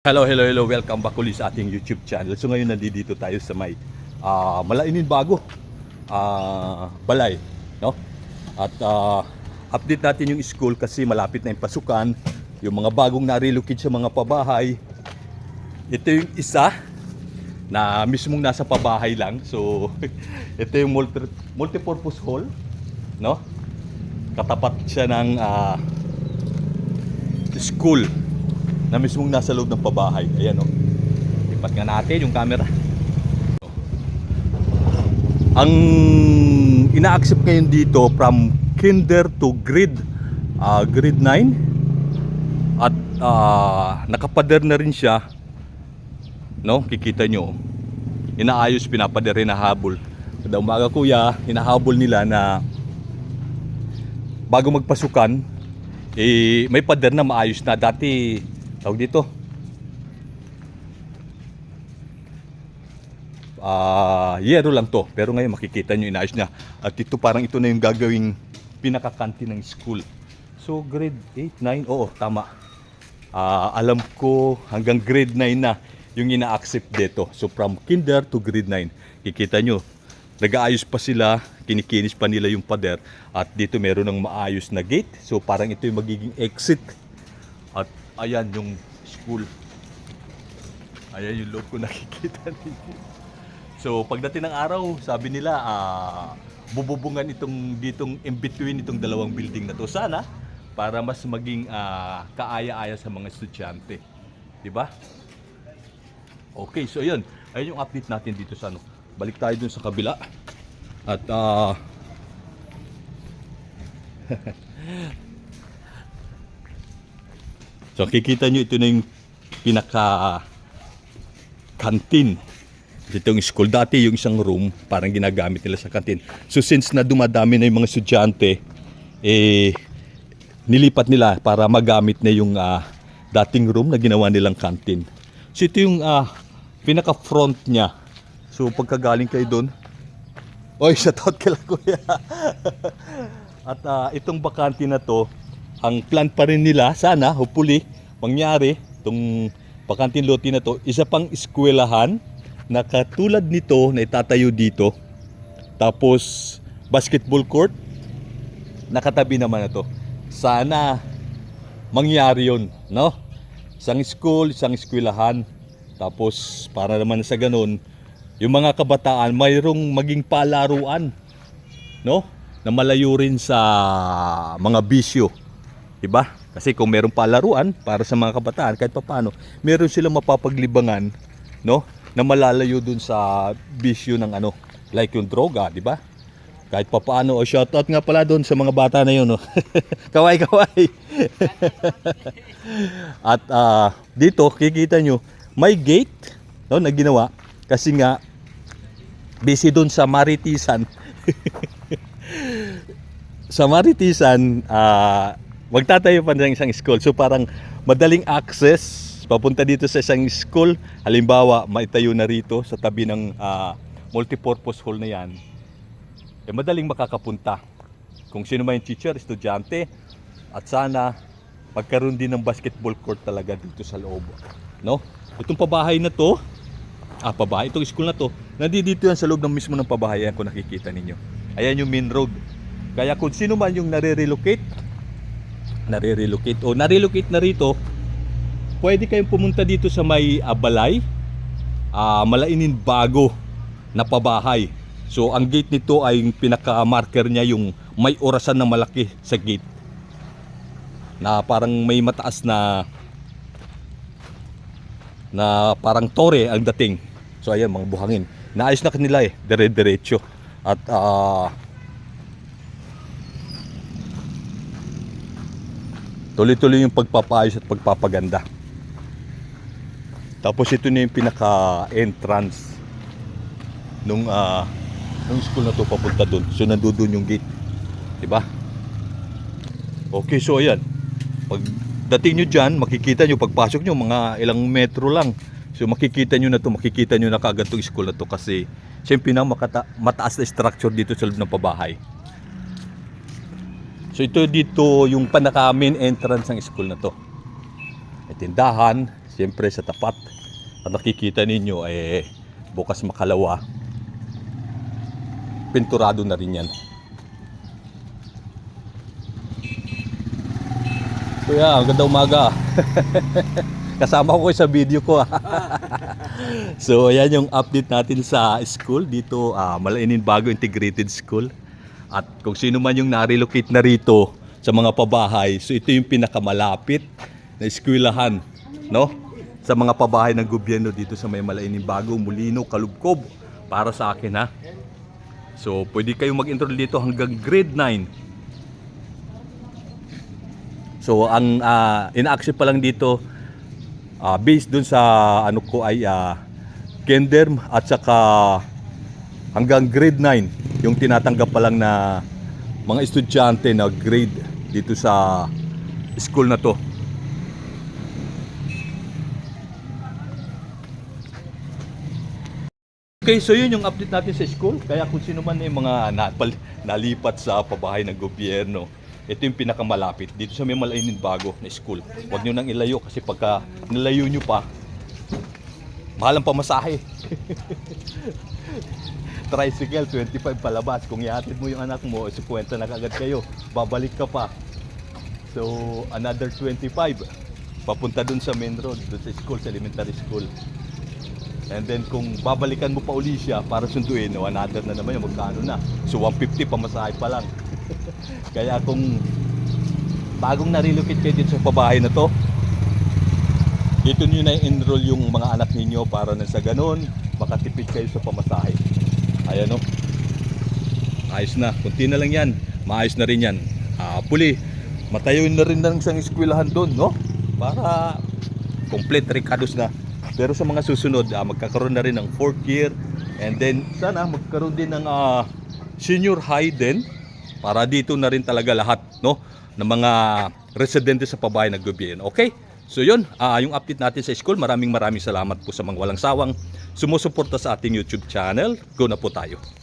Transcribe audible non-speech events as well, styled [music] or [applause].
Hello, hello, hello. Welcome back ulit sa ating YouTube channel. So ngayon nandito tayo sa may ah, Malainin Bago ah, Balay, no? At ah, update natin yung school kasi malapit na yung pasukan, yung mga bagong na-relocate sa mga pabahay. Ito yung isa na mismong nasa pabahay lang. So [laughs] ito yung multi multipurpose hall, no? Katapat siya ng ah, school na mismong nasa loob ng pabahay. Ayan o. Lipat nga natin yung camera. Ang ina-accept ngayon dito from kinder to grade ah, grade 9 at ah, nakapader na rin siya no kikita nyo inaayos pinapader hinahabol kada umaga kuya hinahabol nila na bago magpasukan eh, may pader na maayos na dati tawag dito. Ah yero lang to. Pero ngayon makikita nyo inaayos niya. At ito parang ito na yung gagawing pinakakanti ng school. So grade 8, 9 oo tama. Ah, alam ko hanggang grade 9 na yung ina-accept dito. So from kinder to grade 9 kikita nyo nag-aayos pa sila kinikinis pa nila yung pader. At dito meron ng maayos na gate. So parang ito yung magiging exit. At ayan yung school ayan yung loob ko [laughs] nakikita ninyo So pagdating ng araw, sabi nila ah bububungan itong ditong in between itong dalawang building na to sana para mas maging ah, kaaya-aya sa mga estudyante. 'Di ba? Okay, so 'yun. Ayun yung update natin dito sa ano. Balik tayo dun sa kabila. At ah [laughs] So kikita nyo ito na yung pinaka kantin ditong school. Dati yung isang room, parang ginagamit nila sa kantin. So since na dumadami na yung mga estudyante, eh, nilipat nila para magamit na yung ah, dating room na ginawa nilang kantin. So ito yung ah, pinaka-front niya. So pagkagaling kayo doon, Oy, [laughs] shoutout ka lang kuya. At ah, itong bakante na to, ang plan pa rin nila, sana, hopefully, mangyari, itong bakanting lote na to, isa pang eskwelahan na katulad nito na itatayo dito. Tapos, basketball court, nakatabi naman na to. Sana, mangyari yon no? Isang school, isang eskwelahan. Tapos, para naman sa ganun, yung mga kabataan, mayroong maging palaruan, no? Na malayo rin sa mga bisyo. 'Di ba? Kasi kung merong palaruan para sa mga kabataan kahit papaano, meron silang mapapaglibangan, no? Na malalayo dun sa bisyo ng ano, like yung droga, 'di ba? Kahit papaano, o shoutout nga pala doon sa mga bata na yun, no? [laughs] kaway, kaway. [laughs] At ah, dito, kikita nyo, may gate, no, na ginawa. Kasi nga, busy doon sa Maritisan. [laughs] sa Maritisan, ah, magtatayo pa ng isang school. So parang madaling access papunta dito sa isang school. Halimbawa, maitayo na rito sa tabi ng ah, multipurpose hall na yan. Eh, madaling makakapunta. Kung sino man yung teacher, estudyante, at sana magkaroon din ng basketball court talaga dito sa loob. No? Itong pabahay na to, ah, pabahay, itong school na to, nandito yan sa loob ng mismo ng pabahay yan kung nakikita ninyo. Ayan yung main road. Kaya kung sino man yung nare-relocate, nare-relocate o nare-relocate na rito, pwede kayong pumunta dito sa may Abalay, ah, Malainin Bago na pabahay. So ang gate nito ay yung pinaka-marker niya yung may orasan na malaki sa gate. Na parang may mataas na na parang tore ang dating. So ayan mga buhangin. Naayos na kanila eh, dire-diretso. At ah tuloy-tuloy yung pagpapayos at pagpapaganda. Tapos ito na yung pinaka-entrance nung ah nung school na to papunta doon. So nandoon yung gate. 'Di ba? Okay, so ayan. Pag dating nyo dyan, makikita nyo pagpasok nyo mga ilang metro lang. So makikita nyo na to, makikita nyo na kaagad tong school na to kasi siyempre na makata- mataas na structure dito sa loob ng pabahay. So ito dito yung panaka main entrance ng school na to. May tindahan, siyempre sa tapat. At nakikita ninyo, eh, bukas makalawa, pinturado na rin yan. Kuya, ang ganda umaga. [laughs] Kasama ko sa video ko. ah. [laughs] so, ayan yung update natin sa school dito, ah, Malainin Bago Integrated School. At kung sino man yung narelocate na rito sa mga pabahay, so ito yung pinakamalapit na eskwelahan, no? Sa mga pabahay ng gobyerno dito sa may Malainin Bago, Mulino, Kalubkob, para sa akin ha. So, pwede kayong mag-enroll dito hanggang grade 9. So, ang uh, ina-accept pa lang dito, ah, based dun sa ano ko ay uh, kinderm at saka hanggang grade 9 yung tinatanggap pa lang na mga estudyante na grade dito sa school na to. Okay, so yun yung update natin sa school. Kaya kung sino man yung mga napal, nalipat sa pabahay ng gobyerno, ito yung pinakamalapit. Dito sa may Malainin Bago na school. Huwag nyo nang ilayo kasi pagka nilayo nyo pa, mahal ang pamasahe. [laughs] Tricycle, 25 palabas. Kung ihatid mo yung anak mo, 50 na kagad kayo. Babalik ka pa. So, another 25. Papunta dun sa main road, dun sa school, sa elementary school. And then kung babalikan mo pa uli siya para sunduin, no, another na naman yung magkano na. So 150 pamasahe pa lang. [laughs] Kaya kung bagong narilocate kayo dito sa pabahay na to, dito nyo na enroll yung mga anak ninyo para na sa ganun, makatipid kayo sa pamasahe. Ayan no. Ayos na. Kunti na lang yan. Maayos na rin yan. Ah, puli. Matayuin na rin ng isang eskwelahan doon, no? Para complete recados na. Pero sa mga susunod, ah, magkakaroon na rin ng fourth year. And then, sana magkaroon din ng ah, senior high din. Para dito na rin talaga lahat, no? Ng mga residente sa pabahay ng gobyerno. Okay? So yun, ah, yung update natin sa school. Maraming maraming salamat po sa mga walang sawang sumusuporta sa ating YouTube channel. Go na po tayo.